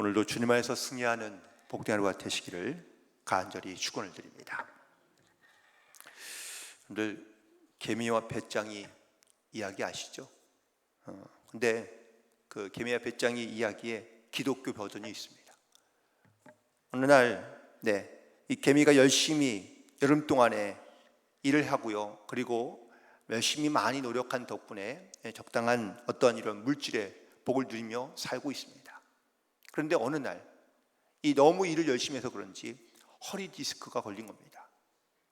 오늘도 주님 안에서 승리하는 복된 하루가 되시기를 간절히 축원을 드립니다. 여러분들 개미와 배짱이 이야기 아시죠? 어, 근데 그 개미와 배짱이 이야기에 기독교 버전이 있습니다. 어느 날, 네, 이 개미가 열심히 여름 동안에 일을 하고요. 그리고 열심히 많이 노력한 덕분에 적당한 어떤 이런 물질의 복을 누리며 살고 있습니다. 그런데 어느 날, 이 너무 일을 열심히 해서 그런지 허리 디스크가 걸린 겁니다.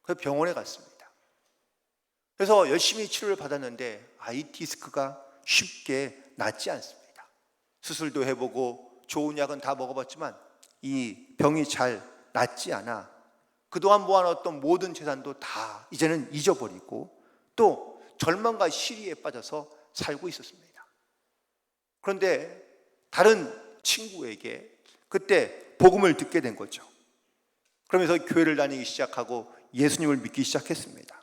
그래서 병원에 갔습니다. 그래서 열심히 치료를 받았는데 아, 이 디스크가 쉽게 낫지 않습니다. 수술도 해보고 좋은 약은 다 먹어봤지만 이 병이 잘 낫지 않아 그동안 모아놨던 모든 재산도 다 이제는 잊어버리고 또 절망과 시리에 빠져서 살고 있었습니다. 그런데 다른 친구에게 그때 복음을 듣게 된 거죠. 그러면서 교회를 다니기 시작하고 예수님을 믿기 시작했습니다.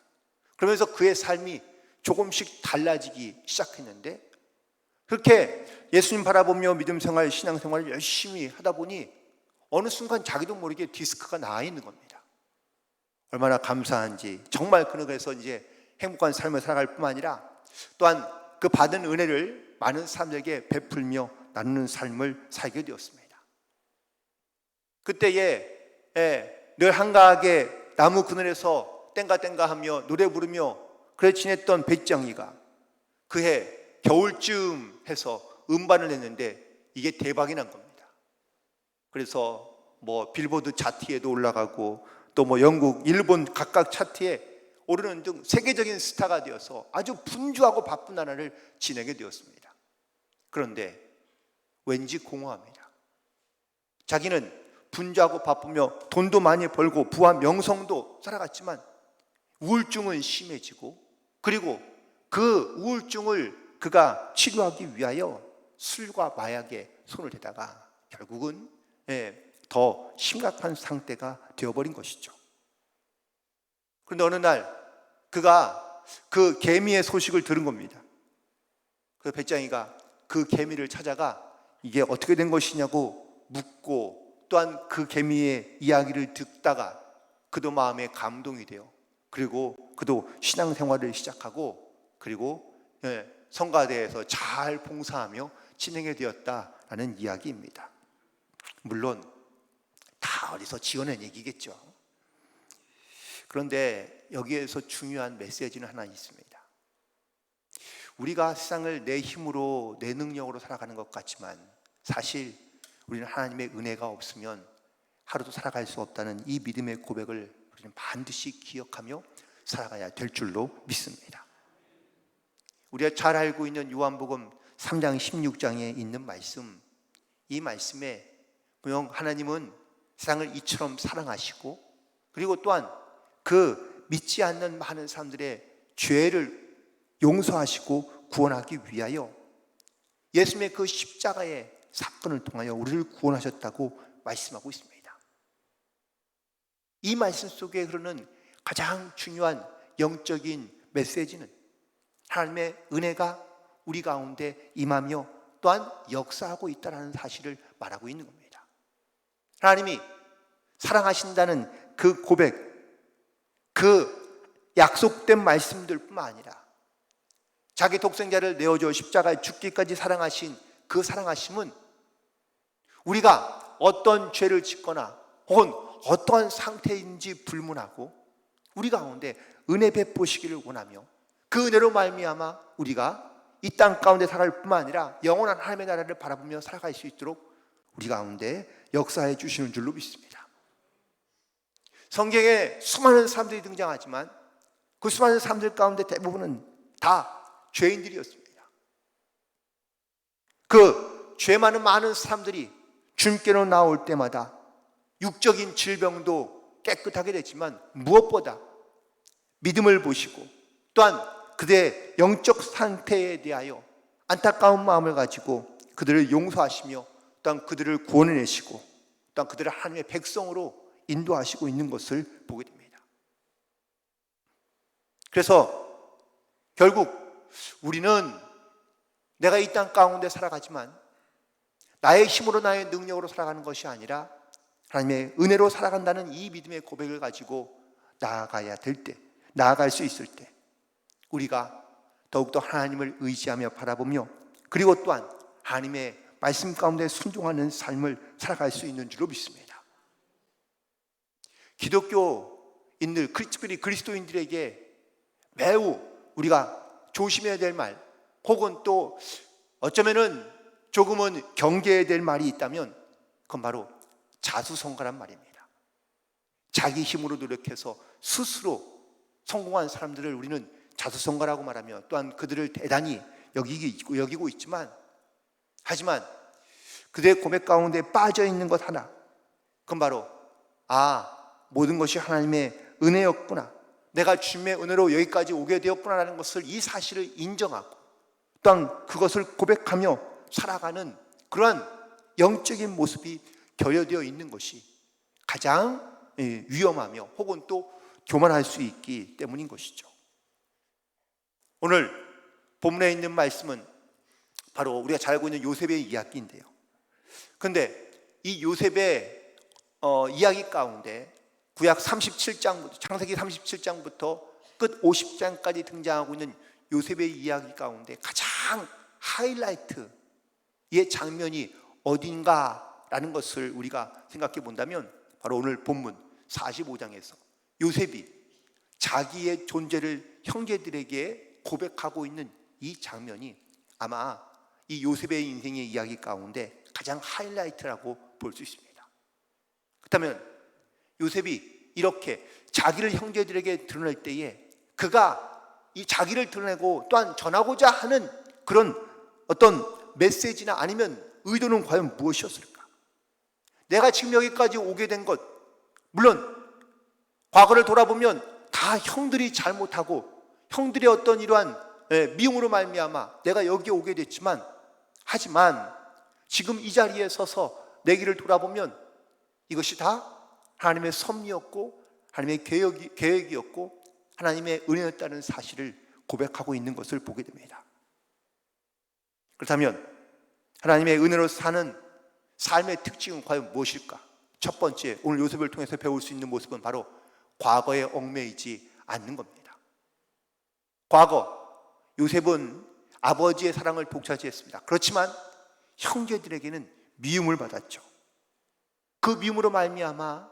그러면서 그의 삶이 조금씩 달라지기 시작했는데 그렇게 예수님 바라보며 믿음 생활, 신앙 생활을 열심히 하다 보니 어느 순간 자기도 모르게 디스크가 나와 있는 겁니다. 얼마나 감사한지 정말 그에서 이제 행복한 삶을 살아갈 뿐만 아니라 또한 그 받은 은혜를 많은 사람들에게 베풀며 나누는 삶을 살게 되었습니다. 그때에 예, 늘 한가하게 나무 그늘에서 땡가 땡가 하며 노래 부르며 그래 지냈던 배짱이가 그해 겨울쯤 해서 음반을 냈는데 이게 대박이 난 겁니다. 그래서 뭐 빌보드 차트에도 올라가고 또 뭐 영국, 일본 각각 차트에 오르는 등 세계적인 스타가 되어서 아주 분주하고 바쁜 나라를 지내게 되었습니다. 그런데 왠지 공허합니다. 자기는 분주하고 바쁘며 돈도 많이 벌고 부와 명성도 살아갔지만 우울증은 심해지고 그리고 그 우울증을 그가 치료하기 위하여 술과 마약에 손을 대다가 결국은 예, 더 심각한 상태가 되어버린 것이죠. 그런데 어느 날 그가 그 개미의 소식을 들은 겁니다. 그 배짱이가 그 개미를 찾아가 이게 어떻게 된 것이냐고 묻고 또한 그 개미의 이야기를 듣다가 그도 마음에 감동이 돼요. 그리고 그도 신앙생활을 시작하고 그리고 예, 성가대에서 잘 봉사하며 진행이 되었다라는 이야기입니다. 물론 다 어디서 지어낸 얘기겠죠. 그런데 여기에서 중요한 메시지는 하나 있습니다. 우리가 세상을 내 힘으로 내 능력으로 살아가는 것 같지만 사실 우리는 하나님의 은혜가 없으면 하루도 살아갈 수 없다는 이 믿음의 고백을 우리는 반드시 기억하며 살아가야 될 줄로 믿습니다. 우리가 잘 알고 있는 요한복음 3장 16장에 있는 말씀 이 말씀에 분명 하나님은 세상을 이처럼 사랑하시고 그리고 또한 그 믿지 않는 많은 사람들의 죄를 용서하시고 구원하기 위하여 예수님의 그 십자가의 사건을 통하여 우리를 구원하셨다고 말씀하고 있습니다. 이 말씀 속에 흐르는 가장 중요한 영적인 메시지는 하나님의 은혜가 우리 가운데 임하며 또한 역사하고 있다는 사실을 말하고 있는 겁니다. 하나님이 사랑하신다는 그 고백, 그 약속된 말씀들 뿐만 아니라 자기 독생자를 내어줘 십자가에 죽기까지 사랑하신 그 사랑하심은 우리가 어떤 죄를 짓거나 혹은 어떠한 상태인지 불문하고 우리 가운데 은혜 베푸시기를 원하며 그 은혜로 말미암아 우리가 이 땅 가운데 살아갈 뿐만 아니라 영원한 하나님의 나라를 바라보며 살아갈 수 있도록 우리 가운데 역사해 주시는 줄로 믿습니다. 성경에 수많은 사람들이 등장하지만 그 수많은 사람들 가운데 대부분은 다 죄인들이었습니다. 그 죄 많은 많은 사람들이 주님께로 나올 때마다 육적인 질병도 깨끗하게 됐지만 무엇보다 믿음을 보시고 또한 그들의 영적 상태에 대하여 안타까운 마음을 가지고 그들을 용서하시며 또한 그들을 구원해내시고 또한 그들을 하나님의 백성으로 인도하시고 있는 것을 보게 됩니다. 그래서 결국 우리는 내가 이 땅 가운데 살아가지만 나의 힘으로 나의 능력으로 살아가는 것이 아니라 하나님의 은혜로 살아간다는 이 믿음의 고백을 가지고 나아가야 될 때, 나아갈 수 있을 때, 우리가 더욱더 하나님을 의지하며 바라보며 그리고 또한 하나님의 말씀 가운데 순종하는 삶을 살아갈 수 있는 줄로 믿습니다. 기독교인들, 특별히 그리스도인들에게 매우 우리가 조심해야 될 말, 혹은 또 어쩌면은 조금은 경계해야 될 말이 있다면 그건 바로 자수성가란 말입니다. 자기 힘으로 노력해서 스스로 성공한 사람들을 우리는 자수성가라고 말하며 또한 그들을 대단히 여기고, 있지만 하지만 그들의 고백 가운데 빠져 있는 것 하나 그건 바로 아 모든 것이 하나님의 은혜였구나 내가 주님의 은혜로 여기까지 오게 되었구나라는 것을 이 사실을 인정하고 또한 그것을 고백하며 살아가는 그러한 영적인 모습이 결여되어 있는 것이 가장 예, 위험하며 혹은 또 교만할 수 있기 때문인 것이죠. 오늘 본문에 있는 말씀은 바로 우리가 잘 알고 있는 요셉의 이야기인데요. 근데 이 요셉의 어, 이야기 가운데 구약 37장부터 창세기 37장부터 끝 50장까지 등장하고 있는 요셉의 이야기 가운데 가장 하이라이트 의 장면이 어딘가라는 것을 우리가 생각해 본다면 바로 오늘 본문 45장에서 요셉이 자기의 존재를 형제들에게 고백하고 있는 이 장면이 아마 이 요셉의 인생의 이야기 가운데 가장 하이라이트라고 볼 수 있습니다. 그렇다면 요셉이 이렇게 자기를 형제들에게 드러낼 때에 그가 이 자기를 드러내고 또한 전하고자 하는 그런 어떤 메시지나 아니면 의도는 과연 무엇이었을까? 내가 지금 여기까지 오게 된 것, 물론 과거를 돌아보면 다 형들이 잘못하고 형들의 어떤 이러한 예, 미움으로 말미암아 내가 여기에 오게 됐지만 하지만 지금 이 자리에 서서 내 길을 돌아보면 이것이 다 하나님의 섭리였고 하나님의 계획이, 계획이었고 하나님의 은혜였다는 사실을 고백하고 있는 것을 보게 됩니다. 그렇다면 하나님의 은혜로 사는 삶의 특징은 과연 무엇일까? 첫 번째, 오늘 요셉을 통해서 배울 수 있는 모습은 바로 과거에 얽매이지 않는 겁니다. 과거, 요셉은 아버지의 사랑을 독차지했습니다. 그렇지만 형제들에게는 미움을 받았죠. 그 미움으로 말미암아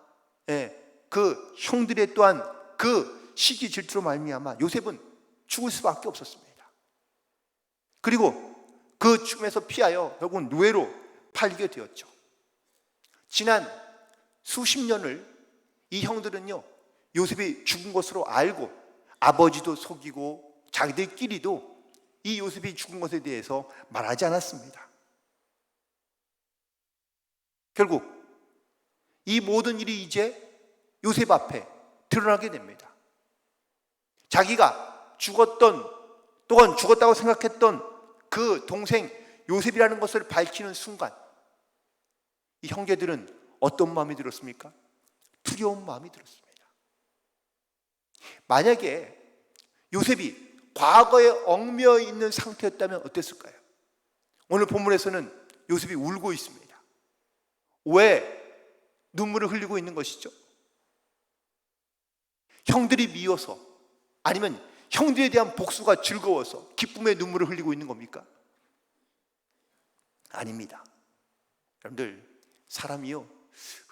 예, 그 형들의 또한 그 시기 질투로 말미암아 요셉은 죽을 수밖에 없었습니다. 그리고 그 죽음에서 피하여 결국은 노예로 팔리게 되었죠. 지난 수십 년을 이 형들은요 요셉이 죽은 것으로 알고 아버지도 속이고 자기들끼리도 이 요셉이 죽은 것에 대해서 말하지 않았습니다. 결국 이 모든 일이 이제 요셉 앞에 드러나게 됩니다. 자기가 죽었던 또한 죽었다고 생각했던 그 동생 요셉이라는 것을 밝히는 순간 이 형제들은 어떤 마음이 들었습니까? 두려운 마음이 들었습니다. 만약에 요셉이 과거에 얽매여 있는 상태였다면 어땠을까요? 오늘 본문에서는 요셉이 울고 있습니다. 왜 눈물을 흘리고 있는 것이죠? 형들이 미워서 아니면 형들에 대한 복수가 즐거워서 기쁨의 눈물을 흘리고 있는 겁니까? 아닙니다. 여러분들 사람이요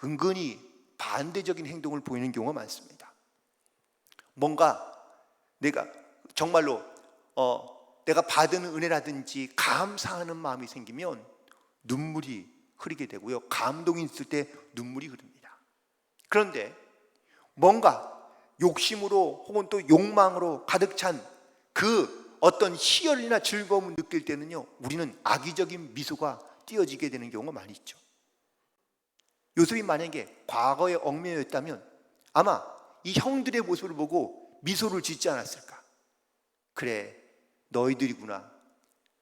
은근히 반대적인 행동을 보이는 경우가 많습니다. 뭔가 내가 정말로 어, 내가 받은 은혜라든지 감사하는 마음이 생기면 눈물이 흐르게 되고요. 감동이 있을 때 눈물이 흐릅니다. 그런데 뭔가 욕심으로 혹은 또 욕망으로 가득 찬 그 어떤 희열이나 즐거움을 느낄 때는요, 우리는 악의적인 미소가 띄어지게 되는 경우가 많이 있죠. 요셉이 만약에 과거에 얽매였다면 아마 이 형들의 모습을 보고 미소를 짓지 않았을까? 그래, 너희들이구나.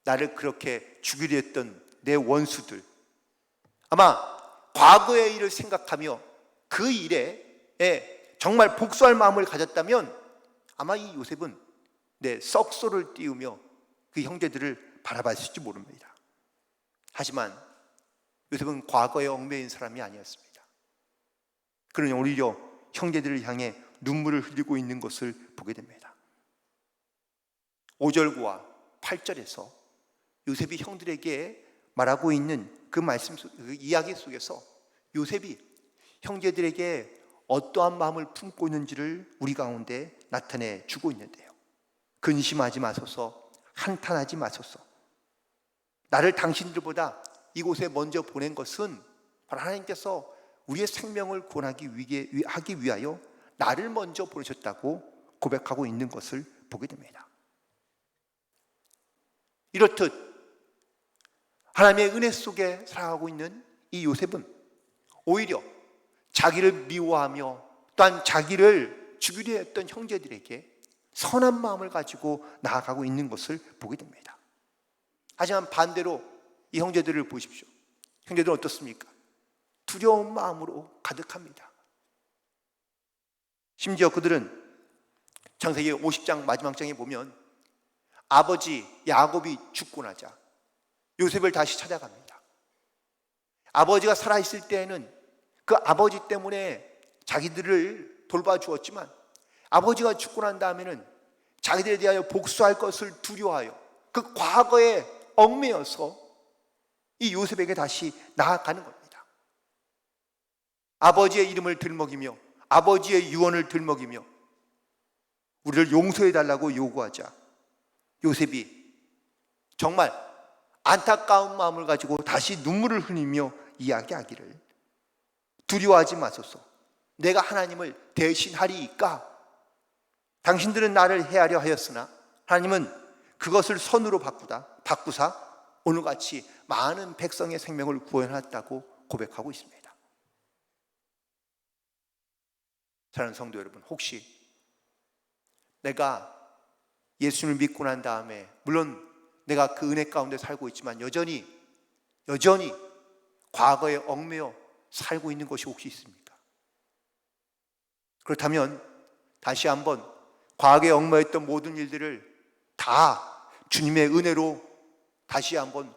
나를 그렇게 죽이려 했던 내 원수들. 아마 과거의 일을 생각하며 그 일에 정말 복수할 마음을 가졌다면 아마 이 요셉은 내 썩소를 띄우며 그 형제들을 바라봤을지 모릅니다. 하지만 요셉은 과거에 얽매인 사람이 아니었습니다. 그는 오히려 형제들을 향해 눈물을 흘리고 있는 것을 보게 됩니다. 5절과 8절에서 요셉이 형들에게 말하고 있는 그 말씀 속, 그 이야기 속에서 요셉이 형제들에게 어떠한 마음을 품고 있는지를 우리 가운데 나타내 주고 있는데요. 근심하지 마소서, 한탄하지 마소서. 나를 당신들보다 이곳에 먼저 보낸 것은 바로 하나님께서 우리의 생명을 구원하기 위해 하기 위하여 나를 먼저 보내셨다고 고백하고 있는 것을 보게 됩니다. 이렇듯 하나님의 은혜 속에 살아가고 있는 이 요셉은 오히려 자기를 미워하며 또한 자기를 죽이려 했던 형제들에게 선한 마음을 가지고 나아가고 있는 것을 보게 됩니다. 하지만 반대로 이 형제들을 보십시오. 형제들은 어떻습니까? 두려운 마음으로 가득합니다. 심지어 그들은 창세기 50장 마지막 장에 보면 아버지 야곱이 죽고 나자 요셉을 다시 찾아갑니다. 아버지가 살아있을 때에는 그 아버지 때문에 자기들을 돌봐주었지만 아버지가 죽고 난 다음에는 자기들에 대하여 복수할 것을 두려워하여 그 과거에 얽매여서 이 요셉에게 다시 나아가는 겁니다. 아버지의 이름을 들먹이며 아버지의 유언을 들먹이며 우리를 용서해 달라고 요구하자 요셉이 정말 안타까운 마음을 가지고 다시 눈물을 흘리며 이야기하기를 두려워하지 마소서. 내가 하나님을 대신하리이까. 당신들은 나를 해하려 하였으나 하나님은 그것을 선으로 바꾸다 바꾸사 오늘 같이 많은 백성의 생명을 구원했다고 고백하고 있습니다. 사랑하는 성도 여러분, 혹시 내가 예수를 믿고 난 다음에 물론 내가 그 은혜 가운데 살고 있지만 여전히 여전히 과거에 얽매여 살고 있는 것이 혹시 있습니까? 그렇다면 다시 한번 과거에 얽매였던 모든 일들을 다 주님의 은혜로 다시 한번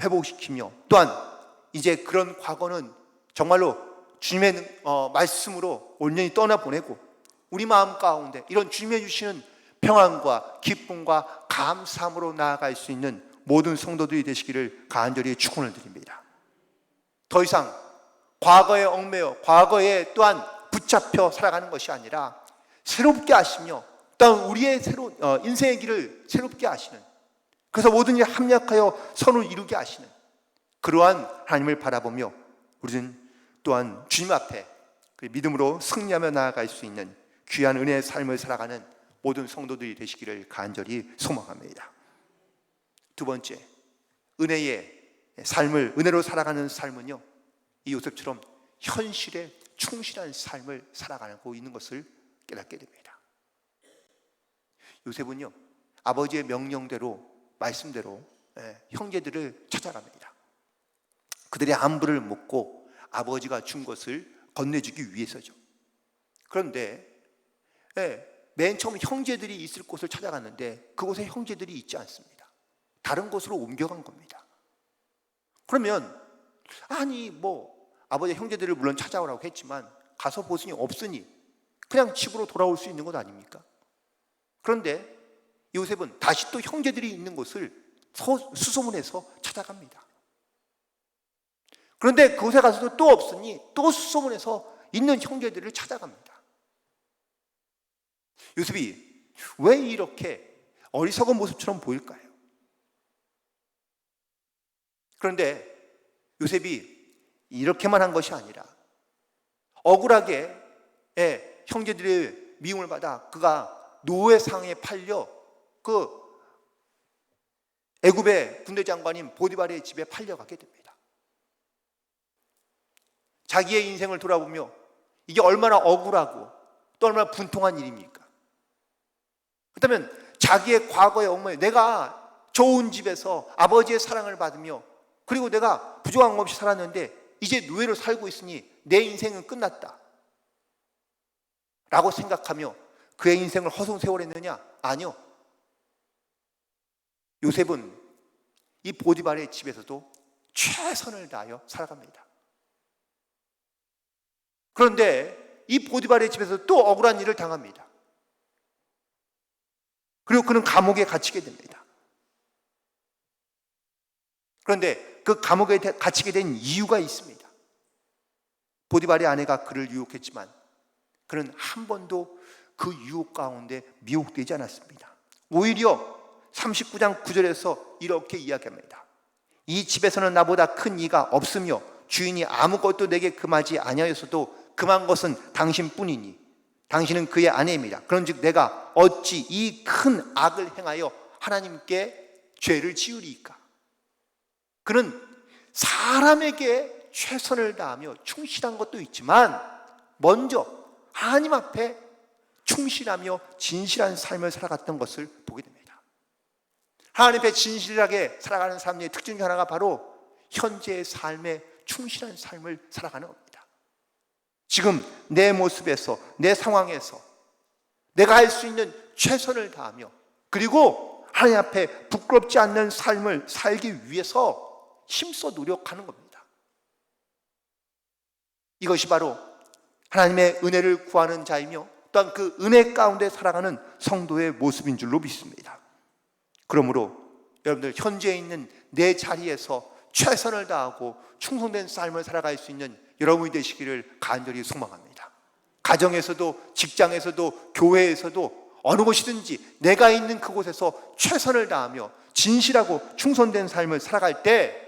회복시키며 또한 이제 그런 과거는 정말로 주님의 어, 말씀으로 온전히 떠나보내고 우리 마음 가운데 이런 주님의 주시는 평안과 기쁨과 감사함으로 나아갈 수 있는 모든 성도들이 되시기를 간절히 축원을 드립니다. 더 이상 과거에 얽매여 과거에 또한 붙잡혀 살아가는 것이 아니라 새롭게 하시며 또한 우리의 새로운 어, 인생의 길을 새롭게 하시는 그래서 모든 일 합력하여 선을 이루게 하시는 그러한 하나님을 바라보며 우리는 또한 주님 앞에 그 믿음으로 승리하며 나아갈 수 있는 귀한 은혜의 삶을 살아가는 모든 성도들이 되시기를 간절히 소망합니다. 두 번째, 은혜의 삶을 은혜로 살아가는 삶은요. 이 요셉처럼 현실에 충실한 삶을 살아가고 있는 것을 깨닫게 됩니다. 요셉은요. 아버지의 명령대로 말씀대로 예, 형제들을 찾아갑니다. 그들의 안부를 묻고 아버지가 준 것을 건네주기 위해서죠. 그런데 예, 맨 처음 형제들이 있을 곳을 찾아갔는데 그곳에 형제들이 있지 않습니다. 다른 곳으로 옮겨간 겁니다. 그러면 아니 뭐 아버지 형제들을 물론 찾아오라고 했지만 가서 보수니 없으니 그냥 집으로 돌아올 수 있는 것 아닙니까? 그런데 요셉은 다시 또 형제들이 있는 곳을 수소문해서 찾아갑니다. 그런데 그곳에 가서도 또 없으니 또 수소문해서 있는 형제들을 찾아갑니다. 요셉이 왜 이렇게 어리석은 모습처럼 보일까요? 그런데 요셉이 이렇게만 한 것이 아니라 억울하게 예, 형제들의 미움을 받아 그가 노예 상에 팔려 그 애굽의 군대 장관인 보디발의 집에 팔려가게 됩니다. 자기의 인생을 돌아보며 이게 얼마나 억울하고 또 얼마나 분통한 일입니까? 그렇다면 자기의 과거의 엉망 내가 좋은 집에서 아버지의 사랑을 받으며 그리고 내가 부족한 없이 살았는데 이제 노예로 살고 있으니 내 인생은 끝났다. 라고 생각하며 그의 인생을 허송세월했느냐? 아니요. 요셉은 이 보디발의 집에서도 최선을 다하여 살아갑니다. 그런데 이 보디발의 집에서 또 억울한 일을 당합니다. 그리고 그는 감옥에 갇히게 됩니다. 그런데 그 감옥에 갇히게 된 이유가 있습니다. 보디발의 아내가 그를 유혹했지만 그는 한 번도 그 유혹 가운데 미혹되지 않았습니다. 오히려 39장 9절에서 이렇게 이야기합니다. 이 집에서는 나보다 큰 이가 없으며 주인이 아무것도 내게 금하지 아니하였어도 금한 것은 당신뿐이니 당신은 그의 아내입니다. 그런즉 내가 어찌 이 큰 악을 행하여 하나님께 죄를 지으리까? 그는 사람에게 최선을 다하며 충실한 것도 있지만 먼저 하나님 앞에 충실하며 진실한 삶을 살아갔던 것을 보게 됩니다. 하나님 앞에 진실하게 살아가는 삶의 특징 중 하나가 바로 현재의 삶에 충실한 삶을 살아가는 겁니다. 지금 내 모습에서, 내 상황에서 내가 할 수 있는 최선을 다하며 그리고 하나님 앞에 부끄럽지 않는 삶을 살기 위해서 힘써 노력하는 겁니다. 이것이 바로 하나님의 은혜를 구하는 자이며 또한 그 은혜 가운데 살아가는 성도의 모습인 줄로 믿습니다. 그러므로 여러분들 현재 있는 내 자리에서 최선을 다하고 충성된 삶을 살아갈 수 있는 여러분이 되시기를 간절히 소망합니다. 가정에서도 직장에서도 교회에서도 어느 곳이든지 내가 있는 그곳에서 최선을 다하며 진실하고 충성된 삶을 살아갈 때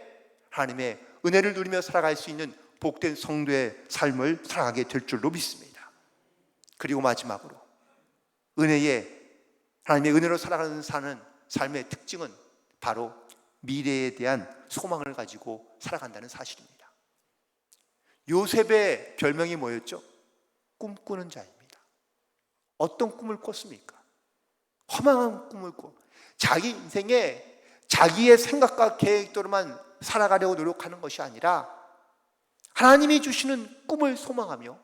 하나님의 은혜를 누리며 살아갈 수 있는 복된 성도의 삶을 살아가게 될 줄로 믿습니다. 그리고 마지막으로 은혜의 하나님의 은혜로 살아가는 사는 삶의 특징은 바로 미래에 대한 소망을 가지고 살아간다는 사실입니다. 요셉의 별명이 뭐였죠? 꿈꾸는 자입니다. 어떤 꿈을 꿨습니까? 허망한 꿈을 꿔. 자기 인생에 자기의 생각과 계획대로만 살아가려고 노력하는 것이 아니라 하나님이 주시는 꿈을 소망하며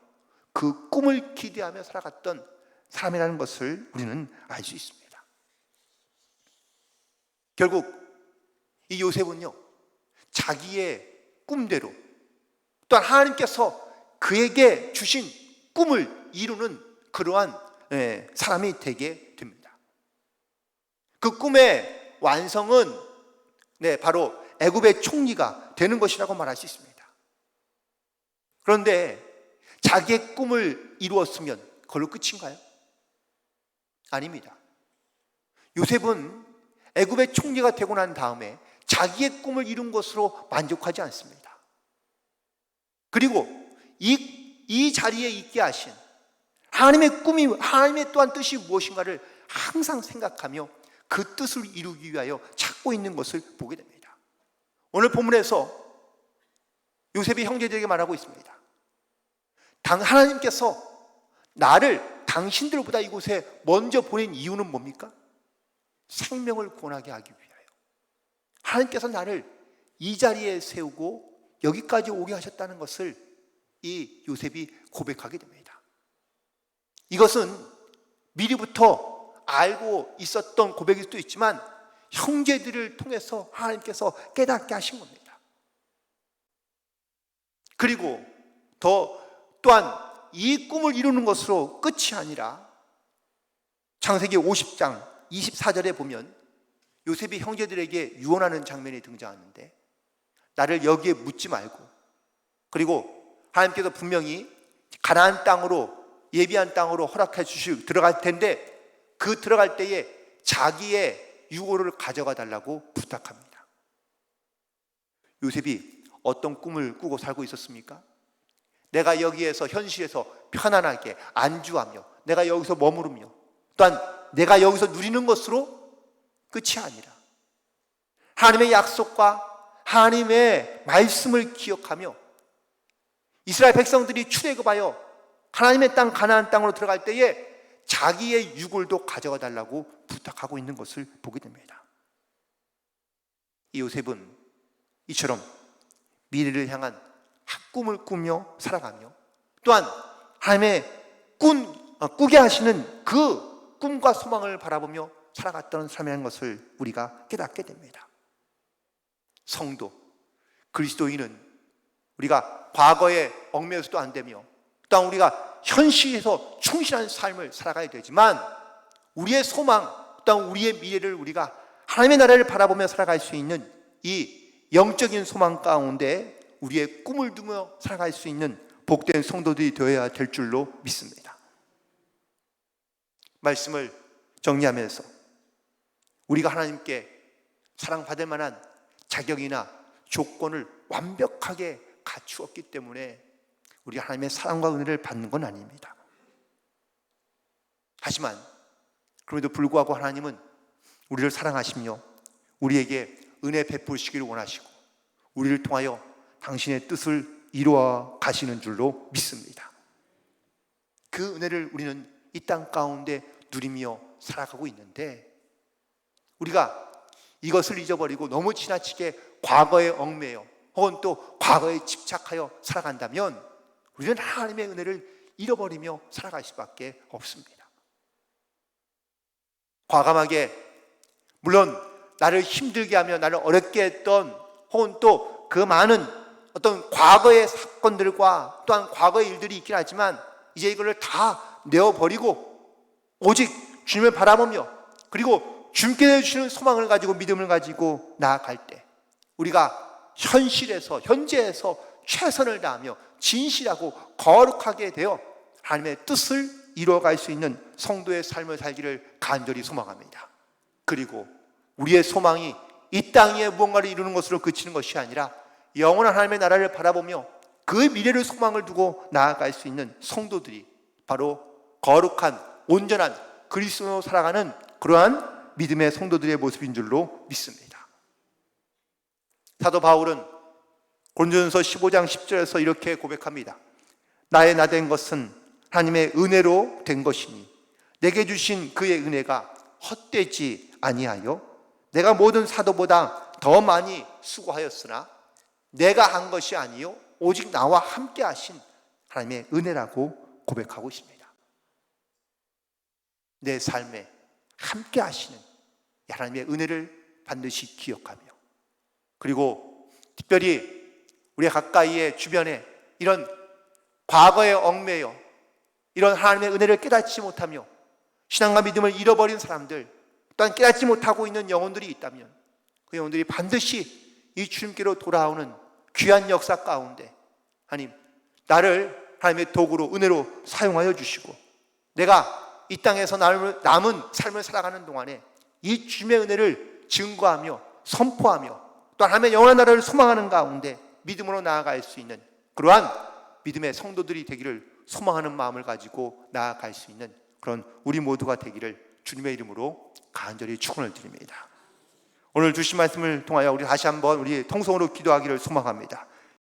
그 꿈을 기대하며 살아갔던 사람이라는 것을 우리는 알 수 있습니다. 결국 이 요셉은요, 자기의 꿈대로 또한 하나님께서 그에게 주신 꿈을 이루는 그러한 예, 사람이 되게 됩니다. 그 꿈의 완성은 네, 바로 애굽의 총리가 되는 것이라고 말할 수 있습니다. 그런데 자기의 꿈을 이루었으면 그걸로 끝인가요? 아닙니다. 요셉은 애굽의 총리가 되고 난 다음에 자기의 꿈을 이룬 것으로 만족하지 않습니다. 그리고 이, 이 자리에 있게 하신 하나님의 꿈이, 하나님의 또한 뜻이 무엇인가를 항상 생각하며 그 뜻을 이루기 위하여 찾고 있는 것을 보게 됩니다. 오늘 본문에서 요셉이 형제들에게 말하고 있습니다. 당 하나님께서 나를 당신들보다 이곳에 먼저 보낸 이유는 뭡니까? 생명을 구원하게 하기 위하여. 하나님께서 나를 이 자리에 세우고 여기까지 오게 하셨다는 것을 이 요셉이 고백하게 됩니다. 이것은 미리부터 알고 있었던 고백일 수도 있지만 형제들을 통해서 하나님께서 깨닫게 하신 겁니다. 그리고 더 또한 이 꿈을 이루는 것으로 끝이 아니라 창세기 50장 24절에 보면 요셉이 형제들에게 유언하는 장면이 등장하는데 나를 여기에 묻지 말고 그리고 하나님께서 분명히 가나안 땅으로 예비한 땅으로 허락해 주실 들어갈 텐데 그 들어갈 때에 자기의 유고를 가져가 달라고 부탁합니다. 요셉이 어떤 꿈을 꾸고 살고 있었습니까? 내가 여기에서 현실에서 편안하게 안주하며 내가 여기서 머무르며 또한 내가 여기서 누리는 것으로 끝이 아니라 하나님의 약속과 하나님의 말씀을 기억하며 이스라엘 백성들이 출애굽하여 하나님의 땅 가나안 땅으로 들어갈 때에 자기의 유골도 가져가 달라고 부탁하고 있는 것을 보게 됩니다. 이 요셉은 이처럼 미래를 향한 꿈을 꾸며 살아가며 또한 하나님의 꾼, 어, 꾸게 하시는 그 꿈과 소망을 바라보며 살아갔던 삶이라는 것을 우리가 깨닫게 됩니다. 성도, 그리스도인은 우리가 과거에 얽매여서도 안 되며 또한 우리가 현실에서 충실한 삶을 살아가야 되지만 우리의 소망 또한 우리의 미래를 우리가 하나님의 나라를 바라보며 살아갈 수 있는 이 영적인 소망 가운데 우리의 꿈을 두며 살아갈 수 있는 복된 성도들이 되어야 될 줄로 믿습니다. 말씀을 정리하면서 우리가 하나님께 사랑받을 만한 자격이나 조건을 완벽하게 갖추었기 때문에 우리가 하나님의 사랑과 은혜를 받는 건 아닙니다. 하지만 그럼에도 불구하고 하나님은 우리를 사랑하시며 우리에게 은혜 베푸시기를 원하시고 우리를 통하여 당신의 뜻을 이루어 가시는 줄로 믿습니다. 그 은혜를 우리는 이 땅 가운데 누리며 살아가고 있는데 우리가 이것을 잊어버리고 너무 지나치게 과거에 얽매여 혹은 또 과거에 집착하여 살아간다면 우리는 하나님의 은혜를 잃어버리며 살아갈 수밖에 없습니다. 과감하게 물론 나를 힘들게 하며 나를 어렵게 했던 혹은 또 그 많은 어떤 과거의 사건들과 또한 과거의 일들이 있긴 하지만 이제 이거를 다 내어버리고 오직 주님을 바라보며 그리고 주님께 주시는 소망을 가지고 믿음을 가지고 나아갈 때 우리가 현실에서 현재에서 최선을 다하며 진실하고 거룩하게 되어 하나님의 뜻을 이루어갈 수 있는 성도의 삶을 살기를 간절히 소망합니다. 그리고 우리의 소망이 이 땅에 무언가를 이루는 것으로 그치는 것이 아니라 영원한 하나님의 나라를 바라보며 그 미래를 소망을 두고 나아갈 수 있는 성도들이 바로 거룩한 온전한 그리스도로 살아가는 그러한 믿음의 성도들의 모습인 줄로 믿습니다. 사도 바울은 고린도전서 15장 10절에서 이렇게 고백합니다. 나의 나 된 것은 하나님의 은혜로 된 것이니 내게 주신 그의 은혜가 헛되지 아니하여 내가 모든 사도보다 더 많이 수고하였으나 내가 한 것이 아니요 오직 나와 함께 하신 하나님의 은혜라고 고백하고 있습니다. 내 삶에 함께 하시는 하나님의 은혜를 반드시 기억하며 그리고 특별히 우리 가까이에 주변에 이런 과거에 얽매여 이런 하나님의 은혜를 깨닫지 못하며 신앙과 믿음을 잃어버린 사람들 또한 깨닫지 못하고 있는 영혼들이 있다면 그 영혼들이 반드시 이 주님께로 돌아오는 귀한 역사 가운데 하나님 나를 하나님의 도구로 은혜로 사용하여 주시고 내가 이 땅에서 남은 삶을 살아가는 동안에 이 주님의 은혜를 증거하며 선포하며 또 하나님의 영원한 나라를 소망하는 가운데 믿음으로 나아갈 수 있는 그러한 믿음의 성도들이 되기를 소망하는 마음을 가지고 나아갈 수 있는 그런 우리 모두가 되기를 주님의 이름으로 간절히 축원을 드립니다. 오늘 주신 말씀을 통하여 우리 다시 한번 우리 통성으로 기도하기를 소망합니다.